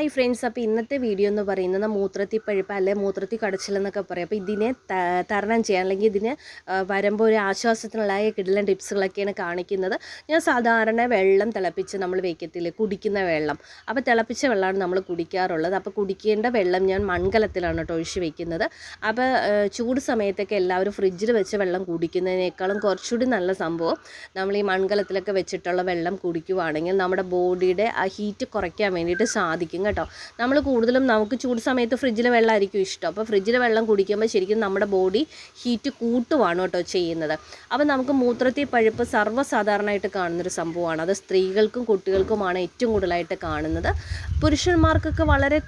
Hi friends അപ്പോൾ ഇന്നത്തെ video എന്ന് പറയുന്നത് മൂത്രത്തി പഴുപ്പ് അല്ലെ മൂത്രത്തി കടച്ചിലെന്നൊക്കെ പറയും. അപ്പോൾ ഇതിനെ തരണം ചെയ്യാൻ അല്ലെങ്കിൽ ഇതിന് വരുമ്പോൾ ഒരു ആശ്വാസത്തിനുള്ള കിടലൻ ടിപ്സുകളൊക്കെയാണ് കാണിക്കുന്നത്. ഞാൻ സാധാരണ വെള്ളം തിളപ്പിച്ച് നമ്മൾ വെക്കത്തില്ലേ? കുടിക്കുന്ന വെള്ളം. അപ്പോൾ തിളപ്പിച്ച വെള്ളമാണ് നമ്മൾ കുടിക്കാറുള്ളത്. അപ്പോൾ കുടിക്കേണ്ട വെള്ളം ഞാൻ മൺകലത്തിലാണ് കേട്ടോ ഒഴിച്ച് വെക്കുന്നത്. അപ്പോൾ ചൂട് സമയത്തൊക്കെ എല്ലാവരും ഫ്രിഡ്ജിൽ വെച്ച വെള്ളം കുടിക്കുന്നതിനേക്കാളും കുറച്ചുകൂടി നല്ല സംഭവം നമ്മൾ ഈ മൺകലത്തിലൊക്കെ വെച്ചിട്ടുള്ള വെള്ളം കുടിക്കുവാണെങ്കിൽ നമ്മുടെ ബോഡിയുടെ ആ ഹീറ്റ് കുറയ്ക്കാൻ വേണ്ടിയിട്ട് സാധിക്കും കേട്ടോ. നമ്മൾ കൂടുതലും നമുക്ക് ചൂട് സമയത്ത് ഫ്രിഡ്ജിലെ വെള്ളമായിരിക്കും ഇഷ്ടം. അപ്പോൾ ഫ്രിഡ്ജിലെ വെള്ളം കുടിക്കുമ്പോൾ ശരിക്കും നമ്മുടെ ബോഡി ഹീറ്റ് കൂട്ടുവാണ് കേട്ടോ ചെയ്യുന്നത്. അപ്പോൾ നമുക്ക് മൂത്രത്തിൽ പഴുപ്പ് സർവസാധാരണമായിട്ട് കാണുന്നൊരു സംഭവമാണ്. അത് സ്ത്രീകൾക്കും കുട്ടികൾക്കുമാണ് ഏറ്റവും കൂടുതലായിട്ട് കാണുന്നത്. പുരുഷന്മാർക്കൊക്കെ വളരെ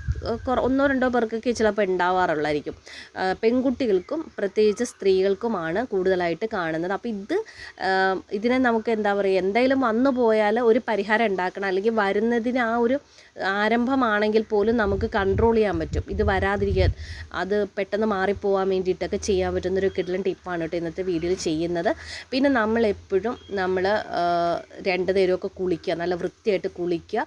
ഒന്നോ രണ്ടോ പേർക്കൊക്കെ ചിലപ്പോൾ ഉണ്ടാവാറുള്ളായിരിക്കും പെൺകുട്ടികൾക്കും പ്രത്യേകിച്ച് സ്ത്രീകൾക്കുമാണ് കൂടുതലായിട്ട് കാണുന്നത്. അപ്പോൾ ഇത് ഇതിനെ നമുക്ക് എന്താ പറയുക എന്തെങ്കിലും വന്നു പോയാൽ ഒരു പരിഹാരം ഉണ്ടാക്കണം അല്ലെങ്കിൽ വരുന്നതിന് ആ ഒരു ആരംഭമാണെങ്കിൽ പോലും നമുക്ക് കൺട്രോൾ ചെയ്യാൻ പറ്റും. ഇത് വരാതിരിക്കാൻ അത് പെട്ടെന്ന് മാറിപ്പോവാൻ വേണ്ടിയിട്ടൊക്കെ ചെയ്യാൻ പറ്റുന്നൊരു കിടലൻ ടിപ്പാണ് കേട്ടോ ഇന്നത്തെ വീഡിയോയിൽ ചെയ്യുന്നത്. പിന്നെ നമ്മളെപ്പോഴും നമ്മൾ രണ്ട് നേരമൊക്കെ കുളിക്കുക നല്ല വൃത്തിയായിട്ട് കുളിക്കുക.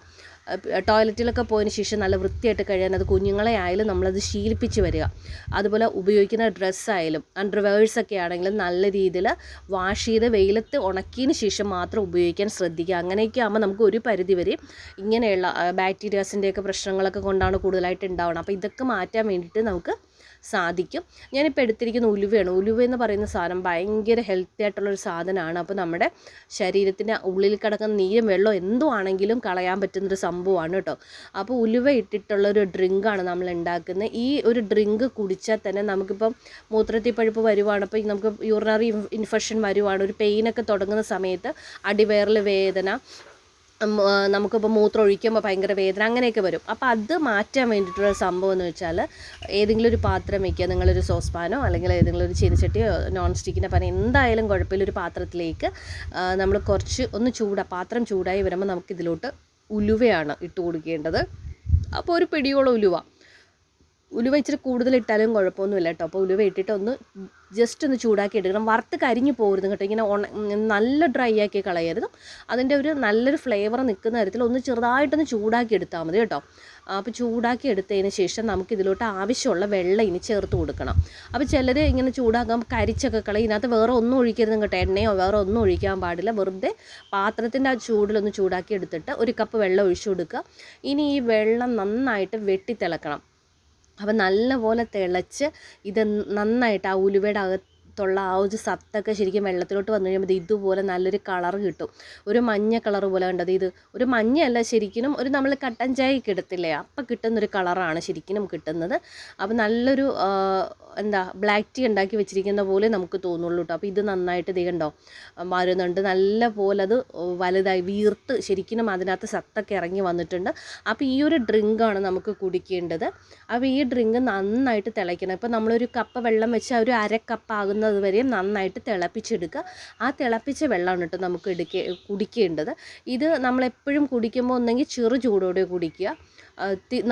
ടോയ്ലറ്റിലൊക്കെ പോയതിന് ശേഷം നല്ല വൃത്തിയായിട്ട് കഴിയാൻ അത് കുഞ്ഞുങ്ങളെ ആയാലും നമ്മളത് ശീലിപ്പിച്ച് വരിക. അതുപോലെ ഉപയോഗിക്കുന്ന ഡ്രസ്സായാലും അണ്ടർവേഴ്സൊക്കെ ആണെങ്കിലും നല്ല രീതിയിൽ വാഷ് ചെയ്ത് വെയിലത്ത് ഉണക്കിയതിന് ശേഷം മാത്രം ഉപയോഗിക്കാൻ ശ്രദ്ധിക്കുക. അങ്ങനെയൊക്കെ ആകുമ്പോൾ നമുക്ക് ഒരു പരിധി വരെ ഇങ്ങനെയുള്ള ബാക്ടീരിയാസിന്റെയൊക്കെ പ്രശ്നങ്ങളൊക്കെ കൊണ്ടാണ് കൂടുതലായിട്ട് ഉണ്ടാവുന്നത് അപ്പോൾ ഇതൊക്കെ മാറ്റാൻ വേണ്ടിയിട്ട് നമുക്ക് സാധിക്കും. ഞാനിപ്പോൾ എടുത്തിരിക്കുന്ന ഉലുവയാണ്. ഉലുവ എന്ന് പറയുന്ന സാധനം ഭയങ്കര ഹെൽത്തി ആയിട്ടുള്ളൊരു സാധനമാണ്. അപ്പോൾ നമ്മുടെ ശരീരത്തിന്റെ ഉള്ളിൽ കിടക്കുന്ന നീരും വെള്ളം എന്തോ ആണെങ്കിലും കളയാൻ പറ്റുന്നൊരു സംഭവമാണ് കേട്ടോ. അപ്പോൾ ഉലുവ ഇട്ടിട്ടുള്ളൊരു ഡ്രിങ്കാണ് നമ്മൾ ഉണ്ടാക്കുന്നത്. ഈ ഒരു ഡ്രിങ്ക് കുടിച്ചാൽ തന്നെ നമുക്കിപ്പം മൂത്രത്തിൽ പഴുപ്പ് വരുവാണ്. അപ്പോൾ നമുക്ക് യൂറിനറി ഇൻഫെക്ഷൻ വരുവാണ്. ഒരു പെയിനൊക്കെ തുടങ്ങുന്ന സമയത്ത് അടിവയറിൽ വേദന നമുക്കിപ്പോൾ മൂത്രം ഒഴിക്കുമ്പോൾ ഭയങ്കര വേദന അങ്ങനെയൊക്കെ വരും. അപ്പോൾ അത് മാറ്റാൻ വേണ്ടിയിട്ടുള്ള സംഭവം എന്ന് വെച്ചാൽ ഏതെങ്കിലും ഒരു പാത്രം വയ്ക്കുക നിങ്ങളൊരു സോസ്പാനോ അല്ലെങ്കിൽ ഏതെങ്കിലും ഒരു ചീനച്ചട്ടിയോ നോൺ സ്റ്റിക്കിന്റെ പാൻ എന്തായാലും കുഴപ്പമില്ല. ഒരു പാത്രത്തിലേക്ക് നമ്മൾ കുറച്ച് ഒന്ന് ചൂടാ പാത്രം ചൂടായി വരുമ്പോൾ നമുക്കിതിലോട്ട് ഉലുവയാണ് ഇട്ട് കൊടുക്കേണ്ടത്. അപ്പോൾ ഒരു പിടിയോളം ഉലുവ. ഉലുവ ഇച്ചിരി കൂടുതൽ ഇട്ടാലും കുഴപ്പമൊന്നുമില്ല കേട്ടോ. അപ്പോൾ ഉലുവ ഇട്ടിട്ട് ഒന്ന് ജസ്റ്റ് ഒന്ന് ചൂടാക്കി എടുക്കണം. വറുത്ത് കരിഞ്ഞു പോകരുത് കേട്ടോ. ഇങ്ങനെ ഉണ നല്ല ഡ്രൈ ആക്കി കളയരുത്. അതിന്റെ ഒരു നല്ലൊരു ഫ്ലേവർ നിൽക്കുന്ന തരത്തിൽ ഒന്ന് ചെറുതായിട്ടൊന്ന് ചൂടാക്കി എടുത്താൽ മതി കേട്ടോ. അപ്പോൾ ചൂടാക്കി എടുത്തതിന് ശേഷം നമുക്ക് ഇതിലോട്ട് ആവശ്യമുള്ള വെള്ളം ഇനി ചേർത്ത് കൊടുക്കണം. അപ്പോൾ ചിലർ ഇങ്ങനെ ചൂടാക്കാൻ കരിച്ചൊക്കെ കളയും. ഇതിനകത്ത് വേറെ ഒന്നും ഒഴിക്കരുത് കേട്ടോ. എണ്ണയോ വേറെ ഒന്നും ഒഴിക്കാൻ പാടില്ല. വെറുതെ പാത്രത്തിന്റെ ആ ചൂടിലൊന്ന് ചൂടാക്കി എടുത്തിട്ട് ഒരു കപ്പ് വെള്ളം ഒഴിച്ചു കൊടുക്കുക. ഇനി ഈ വെള്ളം നന്നായിട്ട് വെട്ടി അപ്പം നല്ലപോലെ തിളച്ച് ഇത് നന്നായിട്ട് ആ ഉലുവയുടെ അകത്തുള്ള ആ ഒരു സത്തൊക്കെ ശരിക്കും വെള്ളത്തിലോട്ട് വന്നു കഴിയുമ്പോൾ ഇത് ഇതുപോലെ നല്ലൊരു കളർ കിട്ടും. ഒരു മഞ്ഞ കളർ പോലെ കണ്ടത് ഇത് ഒരു മഞ്ഞയല്ല ശരിക്കും ഒരു നമ്മൾ കട്ടൻ ചായക്ക് കിടത്തില്ലേ അപ്പം കിട്ടുന്നൊരു കളറാണ് ശരിക്കും കിട്ടുന്നത്. അപ്പം നല്ലൊരു എന്താ ബ്ലാക്ക് ടീ ഉണ്ടാക്കി വെച്ചിരിക്കുന്ന പോലെ നമുക്ക് തോന്നുള്ളൂ കേട്ടോ അപ്പോൾ ഇത് നന്നായിട്ട് ഇത് കണ്ടോ? വരുന്നുണ്ട്. നല്ല പോലെ അത് വലുതായി വീർത്ത് ശരിക്കും അതിനകത്ത് സത്തൊക്കെ ഇറങ്ങി വന്നിട്ടുണ്ട്. അപ്പോൾ ഈ ഒരു ഡ്രിങ്കാണ് നമുക്ക് കുടിക്കേണ്ടത്. അപ്പോൾ ഈ ഡ്രിങ്ക് നന്നായിട്ട് തിളയ്ക്കണം. ഇപ്പോൾ നമ്മളൊരു കപ്പ് വെള്ളം വെച്ച് ഒരു അര കപ്പ് ആകുന്നത് വരെയും നന്നായിട്ട് തിളപ്പിച്ചെടുക്കുക. ആ തിളപ്പിച്ച വെള്ളമാണ് കേട്ടോ നമുക്ക് എടുക്ക കുടിക്കേണ്ടത്. ഇത് നമ്മളെപ്പോഴും കുടിക്കുമ്പോൾ ഒന്നെങ്കിൽ ചെറു ചൂടോടെ കുടിക്കുക.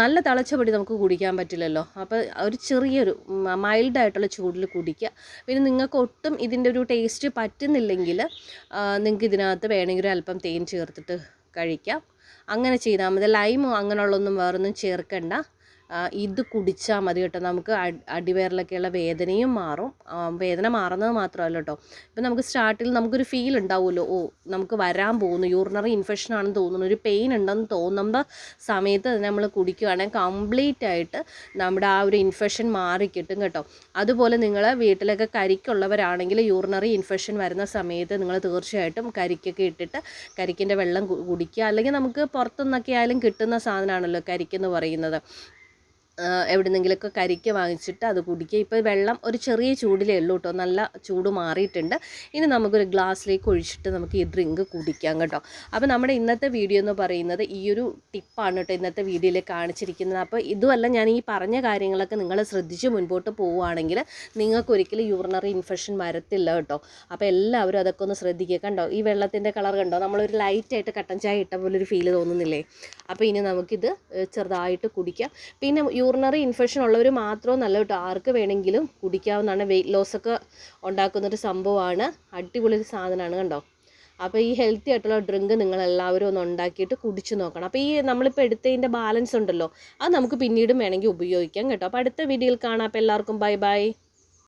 നല്ല തിളച്ചപടി നമുക്ക് കുടിക്കാൻ പറ്റില്ലല്ലോ. അപ്പോൾ ഒരു ചെറിയൊരു മൈൽഡായിട്ടുള്ള ചൂടിൽ കുടിക്കുക. പിന്നെ നിങ്ങൾക്ക് ഒട്ടും ഇതിന്റെ ഒരു ടേസ്റ്റ് പറ്റുന്നില്ലെങ്കിൽ നിങ്ങൾക്ക് ഇതിനകത്ത് വേണമെങ്കിൽ അല്പം തേൻ ചേർത്തിട്ട് കഴിക്കാം. അങ്ങനെ ചെയ്താൽ മതി. ലൈമോ അങ്ങനെയുള്ളൊന്നും വേറൊന്നും ചേർക്കണ്ട. ഇത് കുടിച്ചാൽ മതി കേട്ടോ. നമുക്ക് അടി അടിവയറിലൊക്കെയുള്ള വേദനയും മാറും. വേദന മാറുന്നത് മാത്രമല്ല കേട്ടോ. ഇപ്പം നമുക്ക് സ്റ്റാർട്ടിൽ നമുക്കൊരു ഫീൽ ഉണ്ടാവുമല്ലോ. ഓ നമുക്ക് വരാൻ പോകുന്നു. യൂറിനറി ഇൻഫെക്ഷൻ ആണെന്ന് തോന്നുന്നു. ഒരു പെയിൻ ഉണ്ടെന്ന് തോന്നുമ്പോൾ സമയത്ത് നമ്മൾ കുടിക്കുകയാണെങ്കിൽ കംപ്ലീറ്റ് ആയിട്ട് നമ്മുടെ ആ ഒരു ഇൻഫെക്ഷൻ മാറി കിട്ടും. അതുപോലെ നിങ്ങൾ വീട്ടിലൊക്കെ കരിക്കുള്ളവരാണെങ്കിൽ യൂറിനറി ഇൻഫെക്ഷൻ വരുന്ന സമയത്ത് നിങ്ങൾ തീർച്ചയായിട്ടും കരിക്കൊക്കെ ഇട്ടിട്ട് കരിക്കിന്റെ വെള്ളം കുടിക്കുക. അല്ലെങ്കിൽ നമുക്ക് പുറത്തുനിന്നൊക്കെ ആയാലും കിട്ടുന്ന സാധനമാണല്ലോ കരിക്കെന്ന് പറയുന്നത്. എവിടുന്നെങ്കിലൊക്കെ കരിക്ക് വാങ്ങിച്ചിട്ട് അത് കുടിക്കുക. ഇപ്പോൾ വെള്ളം ഒരു ചെറിയ ചൂടിലേ ഉള്ളൂ കേട്ടോ. നല്ല ചൂട് മാറിയിട്ടുണ്ട്. ഇനി നമുക്കൊരു ഗ്ലാസ്സിലേക്ക് ഒഴിച്ചിട്ട് നമുക്ക് ഈ ഡ്രിങ്ക് കുടിക്കാം കേട്ടോ. അപ്പോൾ നമ്മുടെ ഇന്നത്തെ വീഡിയോ എന്ന് പറയുന്നത് ഈ ഒരു ടിപ്പാണ് കേട്ടോ ഇന്നത്തെ വീഡിയോയിൽ കാണിച്ചിരിക്കുന്നത്. അപ്പോൾ ഇതുമല്ല ഞാൻ ഈ പറഞ്ഞ കാര്യങ്ങളൊക്കെ നിങ്ങൾ ശ്രദ്ധിച്ച് മുൻപോട്ട് പോവുകയാണെങ്കിൽ നിങ്ങൾക്ക് ഒരിക്കലും യൂറിനറി ഇൻഫെക്ഷൻ വരത്തില്ല കേട്ടോ. അപ്പോൾ എല്ലാവരും അതൊക്കെ ഒന്ന് ശ്രദ്ധിക്കുക. കണ്ടോ? ഈ വെള്ളത്തിന്റെ കളർ കണ്ടോ? നമ്മളൊരു ലൈറ്റായിട്ട് കട്ടൻ ചായ ഇട്ട പോലെ ഒരു ഫീൽ തോന്നുന്നില്ലേ? അപ്പോൾ ഇനി നമുക്കിത് ചെറുതായിട്ട് കുടിക്കാം. പിന്നെ യൂറിനറി ഇൻഫെക്ഷൻ ഉള്ളവർ നല്ല കേട്ടോ. ആർക്ക് വേണമെങ്കിലും കുടിക്കാവുന്നതാണ്. വെയിറ്റ് ലോസൊക്കെ ഉണ്ടാക്കുന്നൊരു സംഭവമാണ്. അടിപൊളി ഒരു സാധനമാണ് കണ്ടോ? അപ്പോൾ ഈ ഹെൽത്തി ആയിട്ടുള്ള ഡ്രിങ്ക് നിങ്ങൾ എല്ലാവരും ഒന്ന് ഉണ്ടാക്കിയിട്ട് കുടിച്ചു നോക്കണം. അപ്പോൾ ഈ നമ്മളിപ്പോൾ എടുത്തതിന്റെ ബാലൻസ് ഉണ്ടല്ലോ. അത് നമുക്ക് പിന്നീടും വേണമെങ്കിൽ ഉപയോഗിക്കാം കേട്ടോ. അപ്പോൾ അടുത്ത വീഡിയോയിൽ കാണാം. അപ്പോൾ എല്ലാവർക്കും ബൈ ബൈ